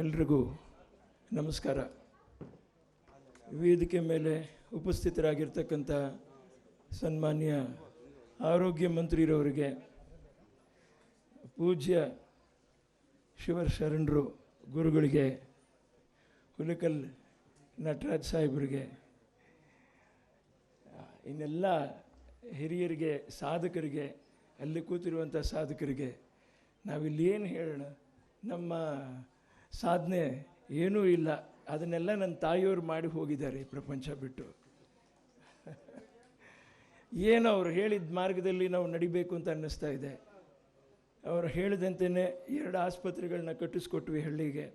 ಎಲ್ರಿಗೂ ನಮಸ್ಕಾರ. ವೇದಿಕೆ ಮೇಲೆ ಉಪಸ್ಥಿತರಾಗಿರ್ತಕ್ಕಂಥ ಸನ್ಮಾನ್ಯ ಆರೋಗ್ಯ ಮಂತ್ರಿರವರಿಗೆ ಪೂಜ್ಯ ಶಿವರ್ ಶರಣರು ಗುರುಗಳಿಗೆ, ಹುಲಿಕಲ್ ನಟರಾಜ್ ಸಾಹೇಬರಿಗೆ, ಇನ್ನೆಲ್ಲ ಹಿರಿಯರಿಗೆ, ಸಾಧಕರಿಗೆ, ಅಲ್ಲಿ ಕೂತಿರುವಂಥ ಸಾಧಕರಿಗೆ ನಾವಿಲ್ಲಿ ಏನು ಹೇಳೋಣ? ನಮ್ಮ ಸಾಧನೆ ಏನೂ ಇಲ್ಲ. ಅದನ್ನೆಲ್ಲ ನನ್ನ ತಾಯಿಯವರು ಮಾಡಿ ಹೋಗಿದ್ದಾರೆ ಪ್ರಪಂಚ ಬಿಟ್ಟು. ಏನು ಅವರು ಹೇಳಿದ ಮಾರ್ಗದಲ್ಲಿ ನಾವು ನಡಿಬೇಕು ಅಂತ ಅನ್ನಿಸ್ತಾ ಇದೆ. ಅವರು ಹೇಳಿದಂತೆಯೇ ಎರಡು ಆಸ್ಪತ್ರೆಗಳನ್ನ ಕಟ್ಟಿಸ್ಕೊಟ್ವಿ ಹಳ್ಳಿಗೆ.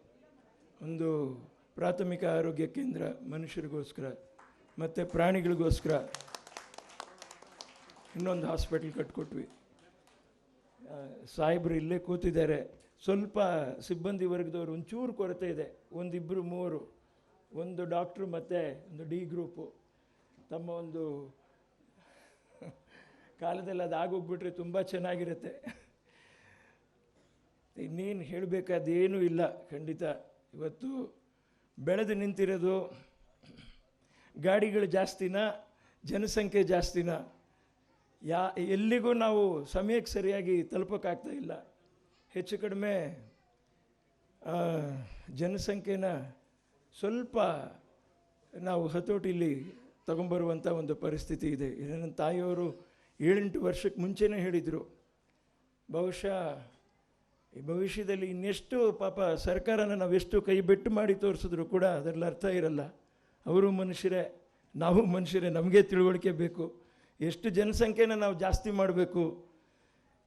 ಒಂದು ಪ್ರಾಥಮಿಕ ಆರೋಗ್ಯ ಕೇಂದ್ರ ಮನುಷ್ಯರಿಗೋಸ್ಕರ, ಮತ್ತು ಪ್ರಾಣಿಗಳಿಗೋಸ್ಕರ ಇನ್ನೊಂದು ಹಾಸ್ಪಿಟ್ಲ್ ಕಟ್ಕೊಟ್ವಿ. ಸಾಹೇಬರು ಇಲ್ಲೇ ಕೂತಿದ್ದಾರೆ. ಸ್ವಲ್ಪ ಸಿಬ್ಬಂದಿ ವರ್ಗದವರು ಒಂಚೂರು ಕೊರತೆ ಇದೆ. ಒಂದಿಬ್ಬರು ಮೂವರು ಒಂದು ಡಾಕ್ಟ್ರು ಮತ್ತು ಒಂದು ಡಿ ಗ್ರೂಪು. ತಮ್ಮ ಒಂದು ಕಾಲದಲ್ಲಿ ಅದು ಆಗೋಗ್ಬಿಟ್ರೆ ತುಂಬ ಚೆನ್ನಾಗಿರುತ್ತೆ. ಇನ್ನೇನು ಹೇಳಬೇಕಾದೇನೂ ಇಲ್ಲ. ಖಂಡಿತ. ಇವತ್ತು ಬೆಳೆದು ನಿಂತಿರೋದು ಗಾಡಿಗಳು ಜಾಸ್ತಿನ, ಜನಸಂಖ್ಯೆ ಜಾಸ್ತಿನ. ಯಾ, ಎಲ್ಲಿಗೂ ನಾವು ಸಮಯಕ್ಕೆ ಸರಿಯಾಗಿ ತಲುಪೋಕ್ಕಾಗ್ತಾ ಇಲ್ಲ. ಹೆಚ್ಚು ಕಡಿಮೆ ಜನಸಂಖ್ಯೆನ ಸ್ವಲ್ಪ ನಾವು ಹತೋಟಿಲಿ ತಗೊಂಬರುವಂಥ ಒಂದು ಪರಿಸ್ಥಿತಿ ಇದೆ. ನನ್ನ ತಾಯಿಯವರು ಏಳೆಂಟು ವರ್ಷಕ್ಕೆ ಮುಂಚೆನೇ ಹೇಳಿದರು, ಬಹುಶಃ ಈ ಭವಿಷ್ಯದಲ್ಲಿ ಇನ್ನೆಷ್ಟು ಪಾಪ ಸರ್ಕಾರನ ನಾವೆಷ್ಟು ಕೈ ಬೆಟ್ಟು ಮಾಡಿ ತೋರಿಸಿದ್ರು ಕೂಡ ಅದರಲ್ಲಿ ಅರ್ಥ ಇರಲ್ಲ. ಅವರು ಮನುಷ್ಯರೇ, ನಾವು ಮನುಷ್ಯರೇ, ನಮಗೆ ತಿಳುವಳಿಕೆ ಬೇಕು. ಎಷ್ಟು ಜನಸಂಖ್ಯೆನ ನಾವು ಜಾಸ್ತಿ ಮಾಡಬೇಕು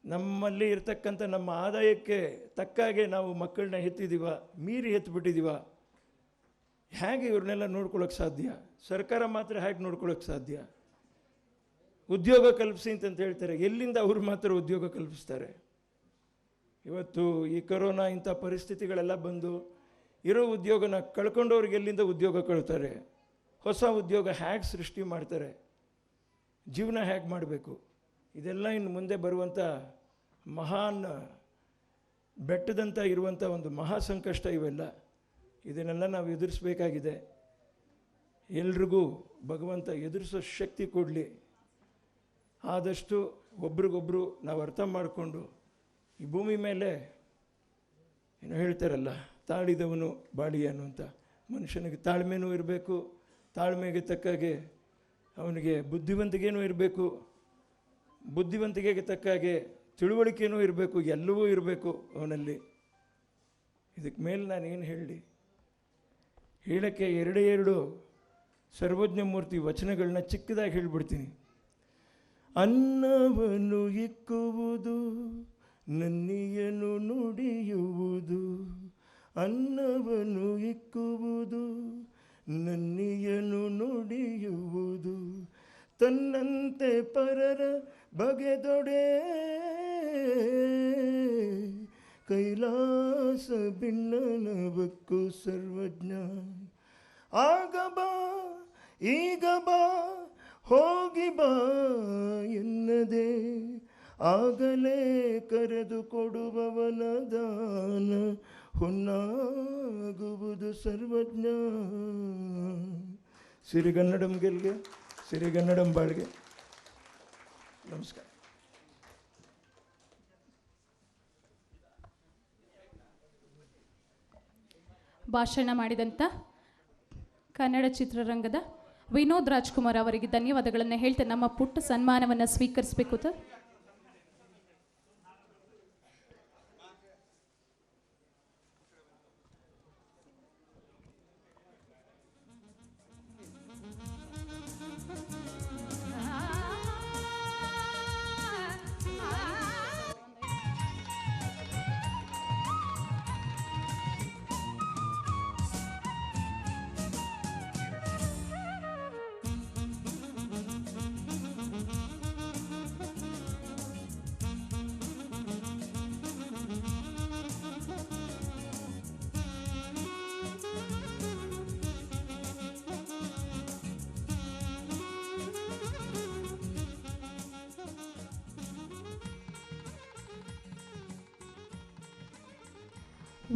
ನಮ್ಮಲ್ಲಿ ಇರತಕ್ಕಂಥ ನಮ್ಮ ಆದಾಯಕ್ಕೆ ತಕ್ಕಾಗೆ ನಾವು ಮಕ್ಕಳನ್ನ ಹೆತ್ತಿದ್ದೀವ ಮೀರಿ ಹೆತ್ಬಿಟ್ಟಿದ್ದೀವ ಹೇಗೆ ಇವ್ರನ್ನೆಲ್ಲ ನೋಡ್ಕೊಳ್ಳೋಕೆ ಸಾಧ್ಯ? ಸರ್ಕಾರ ಮಾತ್ರ ಹೇಗೆ ನೋಡ್ಕೊಳ್ಳೋಕೆ ಸಾಧ್ಯ? ಉದ್ಯೋಗ ಕಲ್ಪಿಸಿ ಅಂತ ಹೇಳ್ತಾರೆ. ಎಲ್ಲಿಂದ ಅವ್ರು ಮಾತ್ರ ಉದ್ಯೋಗ ಕಲ್ಪಿಸ್ತಾರೆ? ಇವತ್ತು ಈ ಕೊರೋನಾ ಇಂಥ ಪರಿಸ್ಥಿತಿಗಳೆಲ್ಲ ಬಂದು ಇರೋ ಉದ್ಯೋಗನ ಕಳ್ಕೊಂಡವ್ರಿಗೆ ಎಲ್ಲಿಂದ ಉದ್ಯೋಗ ಕಳ್ತಾರೆ? ಹೊಸ ಉದ್ಯೋಗ ಹೇಗೆ ಸೃಷ್ಟಿ ಮಾಡ್ತಾರೆ? ಜೀವನ ಹೇಗೆ ಮಾಡಬೇಕು? ಇದೆಲ್ಲ ಇನ್ನು ಮುಂದೆ ಬರುವಂಥ ಮಹಾನ್ ಬೆಟ್ಟದಂಥ ಇರುವಂಥ ಒಂದು ಮಹಾ ಸಂಕಷ್ಟ ಇವೆಲ್ಲ. ಇದನ್ನೆಲ್ಲ ನಾವು ಎದುರಿಸ್ಬೇಕಾಗಿದೆ. ಎಲ್ರಿಗೂ ಭಗವಂತ ಎದುರಿಸೋ ಶಕ್ತಿ ಕೊಡಲಿ. ಆದಷ್ಟು ಒಬ್ರಿಗೊಬ್ಬರು ನಾವು ಅರ್ಥ ಮಾಡಿಕೊಂಡು ಈ ಭೂಮಿ ಮೇಲೆ ಏನು ಹೇಳ್ತಾರಲ್ಲ, ತಾಳಿದವನು ಬಾಳಿಯನು ಅಂತ ಮನುಷ್ಯನಿಗೆ ತಾಳ್ಮೆನೂ ಇರಬೇಕು, ತಾಳ್ಮೆಗೆ ತಕ್ಕಾಗೆ ಅವನಿಗೆ ಬುದ್ಧಿವಂತಿಕೆನೂ ಇರಬೇಕು. ಬುದ್ಧಿವಂತಿಕೆಗೆ ತಕ್ಕಾಗೆ ತಿಳುವಳಿಕೆನೂ ಇರಬೇಕು, ಎಲ್ಲವೂ ಇರಬೇಕು ಅವನಲ್ಲಿ. ಇದಕ್ಕೆ ಮೇಲೆ ನಾನು ಏನು ಹೇಳಲಿ? ಹೇಳೋಕ್ಕೆ ಎರಡೇ ಎರಡು ಸರ್ವಜ್ಞ ಮೂರ್ತಿ ವಚನಗಳನ್ನ ಚಿಕ್ಕದಾಗಿ ಹೇಳ್ಬಿಡ್ತೀನಿ. ಅನ್ನವನ್ನು ಇಕ್ಕುವುದು, ನನ್ನಿಯನು ನುಡಿಯುವುದು. ಅನ್ನವನ್ನು ಇಕ್ಕುವುದು, ನನ್ನಿಯನು ನುಡಿಯುವುದು. ತನ್ನಂತೆ ಪರರ ಬಗೆದೊಡೆ ಕೈಲಾಸ ಬಿಣ್ಣನವಕ್ಕು ಸರ್ವಜ್ಞ. ಆಗ ಬಾ, ಈಗ ಬಾ, ಹೋಗಿ ಬಾ ಎನ್ನದೆ. ಆಗಲೇ ಕರೆದು ಕೊಡುವವನ ದಾನ ಹುನ್ನಾಗುವುದು ಸರ್ವಜ್ಞ. ಸಿರಿಗನ್ನಡಂ ಗೆಲ್ಗೆ, ಸಿರಿಗನ್ನಡಂ ಬಾಳ್ಗೆ. ನಮಸ್ಕಾರ. ಭಾಷಣ ಮಾಡಿದಂಥ ಕನ್ನಡ ಚಿತ್ರರಂಗದ ವಿನೋದ್ ರಾಜ್ಕುಮಾರ್ ಅವರಿಗೆ ಧನ್ಯವಾದಗಳನ್ನು ಹೇಳ್ತಾ ನಮ್ಮ ಪುಟ್ಟ ಸನ್ಮಾನವನ್ನು ಸ್ವೀಕರಿಸಬೇಕು ಸರ್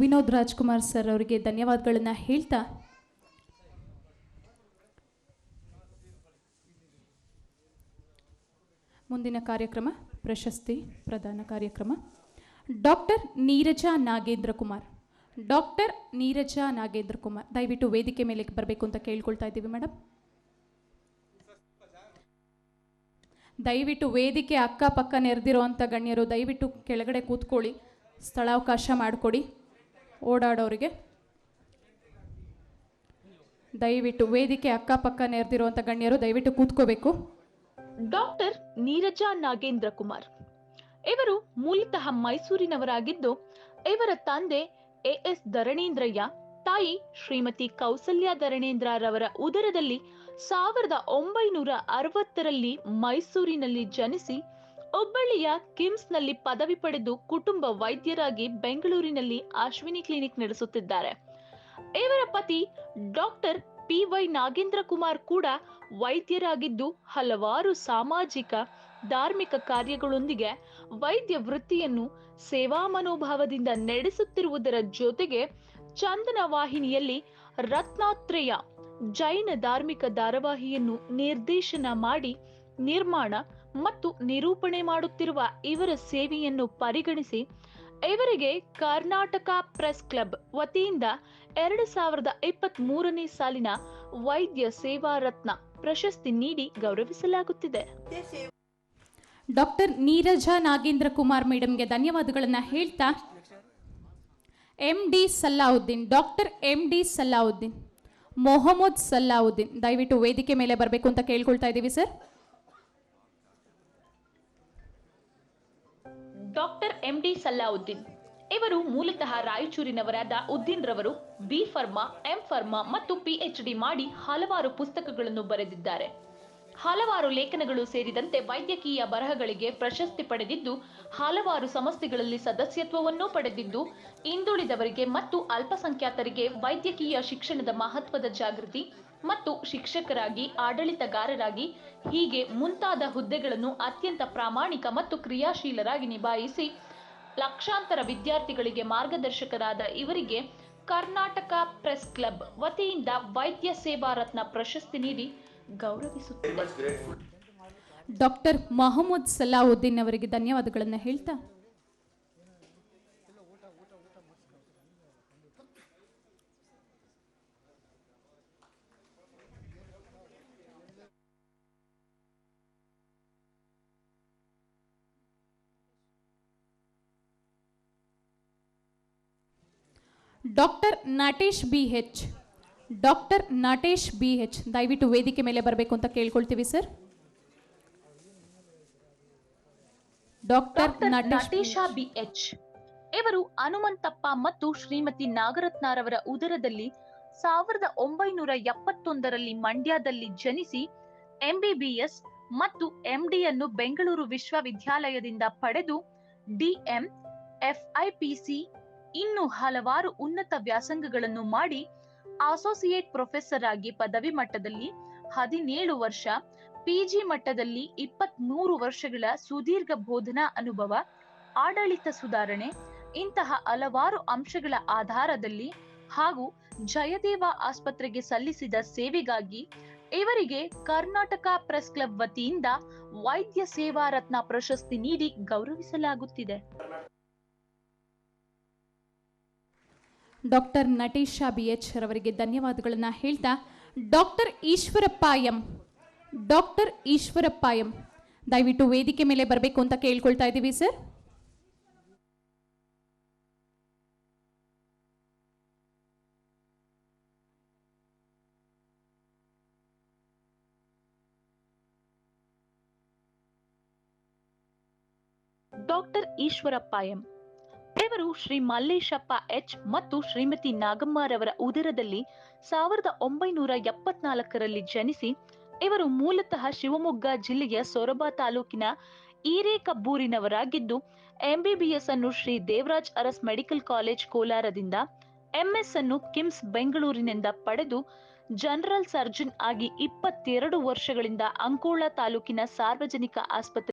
ವಿನೋದ್ ರಾಜ್ಕುಮಾರ್ ಸರ್ ಅವರಿಗೆ ಧನ್ಯವಾದಗಳನ್ನು ಹೇಳ್ತಾ ಮುಂದಿನ ಕಾರ್ಯಕ್ರಮ, ಪ್ರಶಸ್ತಿ ಪ್ರದಾನ ಕಾರ್ಯಕ್ರಮ. ಡಾಕ್ಟರ್ ನೀರಜಾ ನಾಗೇಂದ್ರ ಕುಮಾರ್. ಡಾಕ್ಟರ್ ನೀರಜಾ ನಾಗೇಂದ್ರ ಕುಮಾರ್, ದಯವಿಟ್ಟು ವೇದಿಕೆ ಮೇಲೆ ಬರಬೇಕು ಅಂತ ಕೇಳ್ಕೊಳ್ತಾ ಇದ್ದೀವಿ ಮೇಡಮ್ ದಯವಿಟ್ಟು ವೇದಿಕೆ ಅಕ್ಕಪಕ್ಕ ನೆರೆದಿರುವಂಥ ಗಣ್ಯರು, ದಯವಿಟ್ಟು ಕೆಳಗಡೆ ಕೂತ್ಕೊಳ್ಳಿ. ಸ್ಥಳಾವಕಾಶ ಮಾಡಿಕೊಡಿ. ಓಡಾಡೋರಿಗೆ. ದಯವಿಟ್ಟು ವೇದಿಕೆ ಅಕ್ಕಪಕ್ಕ ನೆರೆದಿರುವಂಥ ಗಣ್ಯರು ದಯವಿಟ್ಟು ಕೂತ್ಕೋಬೇಕು. ಡಾಕ್ಟರ್ ನೀರಜಾ ನಾಗೇಂದ್ರ ಕುಮಾರ್ ಇವರು ಮೂಲತಃ ಮೈಸೂರಿನವರಾಗಿದ್ದು, ಇವರ ತಂದೆ ಎ ಎಸ್ ಧರಣೇಂದ್ರಯ್ಯ, ತಾಯಿ ಶ್ರೀಮತಿ ಕೌಸಲ್ಯ ಧರಣೇಂದ್ರರವರ ಉದರದಲ್ಲಿ ಸಾವಿರದ ಒಂಬೈನೂರ ಅರವತ್ತರಲ್ಲಿ ಮೈಸೂರಿನಲ್ಲಿ ಜನಿಸಿ ಹುಬ್ಬಳ್ಳಿಯ ಕಿಮ್ಸ್ನಲ್ಲಿ ಪದವಿ ಪಡೆದು ಕುಟುಂಬ ವೈದ್ಯರಾಗಿ ಬೆಂಗಳೂರಿನಲ್ಲಿ ಅಶ್ವಿನಿ ಕ್ಲಿನಿಕ್ ನಡೆಸುತ್ತಿದ್ದಾರೆ. ಇವರ ಪತಿ doctor P Y Nagendra Kumar ಕೂಡ ವೈದ್ಯರಾಗಿದ್ದು ಹಲವಾರು ಸಾಮಾಜಿಕ, ಧಾರ್ಮಿಕ ಕಾರ್ಯಗಳೊಂದಿಗೆ ವೈದ್ಯ ವೃತ್ತಿಯನ್ನು ಸೇವಾ ಮನೋಭಾವದಿಂದ ನಡೆಸುತ್ತಿರುವುದರ ಜೊತೆಗೆ ಚಂದನ ವಾಹಿನಿಯಲ್ಲಿ ರತ್ನಾತ್ರೇಯ ಜೈನ ಧಾರ್ಮಿಕ ಧಾರಾವಾಹಿಯನ್ನು ನಿರ್ದೇಶನ ಮಾಡಿ ನಿರ್ಮಾಣ ಮತ್ತು ನಿರೂಪಣೆ ಮಾಡುತ್ತಿರುವ ಇವರ ಸೇವೆಯನ್ನು ಪರಿಗಣಿಸಿ ಇವರಿಗೆ ಕರ್ನಾಟಕ ಪ್ರೆಸ್ ಕ್ಲಬ್ ವತಿಯಿಂದ ಎರಡು ಸಾವಿರದ ಇಪ್ಪತ್ತ್ ಮೂರನೇ ಸಾಲಿನ ವೈದ್ಯ ಸೇವಾ ರತ್ನ ಪ್ರಶಸ್ತಿ ನೀಡಿ ಗೌರವಿಸಲಾಗುತ್ತಿದೆ. ಡಾಕ್ಟರ್ ನೀರಜ ನಾಗೇಂದ್ರ ಕುಮಾರ್ ಮೇಡಮ್ಗೆ ಧನ್ಯವಾದಗಳನ್ನು ಹೇಳ್ತಾ M D Salauddin, doctor M D Salauddin, Mohammed Salauddin, ದಯವಿಟ್ಟು ವೇದಿಕೆ ಮೇಲೆ ಬರಬೇಕು ಅಂತ ಕೇಳ್ಕೊಳ್ತಾ ಇದ್ದೀವಿ sir. Doctor M D Salauddin. ಇವರು ಮೂಲತಃ ರಾಯಚೂರಿನವರಾದ ಉದ್ದೀನ್ ರವರು ಬಿ ಫರ್ಮಾ, ಎಂ ಫರ್ಮಾ ಮತ್ತು ಪಿಎಚ್ ಡಿ ಮಾಡಿ ಹಲವಾರು ಪುಸ್ತಕಗಳನ್ನು ಬರೆದಿದ್ದಾರೆ. ಹಲವಾರು ಲೇಖನಗಳು ಸೇರಿದಂತೆ ವೈದ್ಯಕೀಯ ಬರಹಗಳಿಗೆ ಪ್ರಶಸ್ತಿ ಪಡೆದಿದ್ದು, ಹಲವಾರು ಸಂಸ್ಥೆಗಳಲ್ಲಿ ಸದಸ್ಯತ್ವವನ್ನೂ ಪಡೆದಿದ್ದು, ಹಿಂದುಳಿದವರಿಗೆ ಮತ್ತು ಅಲ್ಪಸಂಖ್ಯಾತರಿಗೆ ವೈದ್ಯಕೀಯ ಶಿಕ್ಷಣದ ಮಹತ್ವದ ಜಾಗೃತಿ ಮತ್ತು ಶಿಕ್ಷಕರಾಗಿ ಆಡಳಿತಗಾರರಾಗಿ ಹೀಗೆ ಮುಂತಾದ ಹುದ್ದೆಗಳನ್ನು ಅತ್ಯಂತ ಪ್ರಾಮಾಣಿಕ ಮತ್ತು ಕ್ರಿಯಾಶೀಲರಾಗಿ ನಿಭಾಯಿಸಿ ಲಕ್ಷಾಂತರ ವಿದ್ಯಾರ್ಥಿಗಳಿಗೆ ಮಾರ್ಗದರ್ಶಕರಾದ ಇವರಿಗೆ ಕರ್ನಾಟಕ ಪ್ರೆಸ್ ಕ್ಲಬ್ ವತಿಯಿಂದ ವೈದ್ಯ ಸೇವಾ ರತ್ನ ಪ್ರಶಸ್ತಿ ನೀಡಿ ಗೌರವಿಸುತ್ತಿದೆ. ಡಾಕ್ಟರ್ ಮೊಹಮ್ಮದ್ ಸಲಾವುದ್ದೀನ್ ಅವರಿಗೆ ಧನ್ಯವಾದಗಳನ್ನು ಹೇಳ್ತಾ doctor Natesh B H doctor Natesh B H ದಯವಿಟ್ಟು ವೇದಿಕೆ ಮೇಲೆ ಬರಬೇಕು ಅಂತ ಕೇಳ್ಕೊಳ್ತೀವಿ sir. Doctor Natesh Natesha B H. ಇವರು ಹನುಮಂತಪ್ಪ ಮತ್ತು ಶ್ರೀಮತಿ ನಾಗರತ್ನರವರ ಉದರದಲ್ಲಿ ಸಾವಿರದ ಒಂಬೈನೂರ ಎಪ್ಪತ್ತೊಂದರಲ್ಲಿ ಮಂಡ್ಯದಲ್ಲಿ ಜನಿಸಿ ಎಂಬಿಬಿಎಸ್ ಮತ್ತು ಎಂಡಿ ಅನ್ನು ಬೆಂಗಳೂರು ವಿಶ್ವವಿದ್ಯಾಲಯದಿಂದ ಪಡೆದು ಡಿಎಂ ಎಫ್ಐಪಿಸಿ ಇನ್ನು ಹಲವಾರು ಉನ್ನತ ವ್ಯಾಸಂಗಗಳನ್ನು ಮಾಡಿ ಅಸೋಸಿಯೇಟ್ ಪ್ರೊಫೆಸರ್ ಆಗಿ ಪದವಿ ಮಟ್ಟದಲ್ಲಿ ಹದಿನೇಳು ವರ್ಷ ಪಿಜಿ ಮಟ್ಟದಲ್ಲಿ ಇಪ್ಪತ್ತ್ ಮೂರು ವರ್ಷಗಳ ಸುದೀರ್ಘ ಬೋಧನಾ ಅನುಭವ, ಆಡಳಿತ ಸುಧಾರಣೆ, ಇಂತಹ ಹಲವಾರು ಅಂಶಗಳ ಆಧಾರದಲ್ಲಿ ಹಾಗೂ ಜಯದೇವ ಆಸ್ಪತ್ರೆಗೆ ಸಲ್ಲಿಸಿದ ಸೇವೆಗಾಗಿ ಇವರಿಗೆ ಕರ್ನಾಟಕ ಪ್ರೆಸ್ ಕ್ಲಬ್ ವತಿಯಿಂದ ವೈದ್ಯ ಸೇವಾ ರತ್ನ ಪ್ರಶಸ್ತಿ ನೀಡಿ ಗೌರವಿಸಲಾಗುತ್ತಿದೆ. ಡಾಕ್ಟರ್ ನಟೇಶ ಬಿ ಎಚ್ ರವರಿಗೆ ಧನ್ಯವಾದಗಳನ್ನು ಹೇಳ್ತಾ doctor Eshwarappa M doctor Eshwarappa M ದಯವಿಟ್ಟು ವೇದಿಕೆ ಮೇಲೆ ಬರಬೇಕು ಅಂತ ಕೇಳ್ಕೊಳ್ತಾ ಇದ್ದೀವಿ ಸರ್. ಡಾಕ್ಟರ್ ಈಶ್ವರಪ್ಪ ಎಂ ಇವರು ಶ್ರೀ ಮಲ್ಲೇಶಪ್ಪ ಎಚ್ ಮತ್ತು ಶ್ರೀಮತಿ ನಾಗಮ್ಮರವರ ಉದರದಲ್ಲಿ ಸಾವಿರದ ಒಂಬೈನೂರ ಎಪ್ಪತ್ನಾಲ್ಕರಲ್ಲಿ ಜನಿಸಿ, ಇವರು ಮೂಲತಃ ಶಿವಮೊಗ್ಗ ಜಿಲ್ಲೆಯ ಸೊರಬ ತಾಲೂಕಿನ ಈರೇಕಬ್ಬೂರಿನವರಾಗಿದ್ದು ಎಂಬಿಬಿಎಸ್ ಅನ್ನು ಶ್ರೀ ದೇವರಾಜ್ ಅರಸ್ ಮೆಡಿಕಲ್ ಕಾಲೇಜ್ ಕೋಲಾರದಿಂದ ಎಂಎಸ್ ಅನ್ನು ಕಿಮ್ಸ್ ಬೆಂಗಳೂರಿನಿಂದ ಪಡೆದು ಜನರಲ್ ಸರ್ಜನ್ ಆಗಿ ಇಪ್ಪತ್ತೆರಡು ವರ್ಷಗಳಿಂದ ಅಂಕೋಳ ತಾಲೂಕಿನ ಸಾರ್ವಜನಿಕ ಆಸ್ಪತ್ರೆ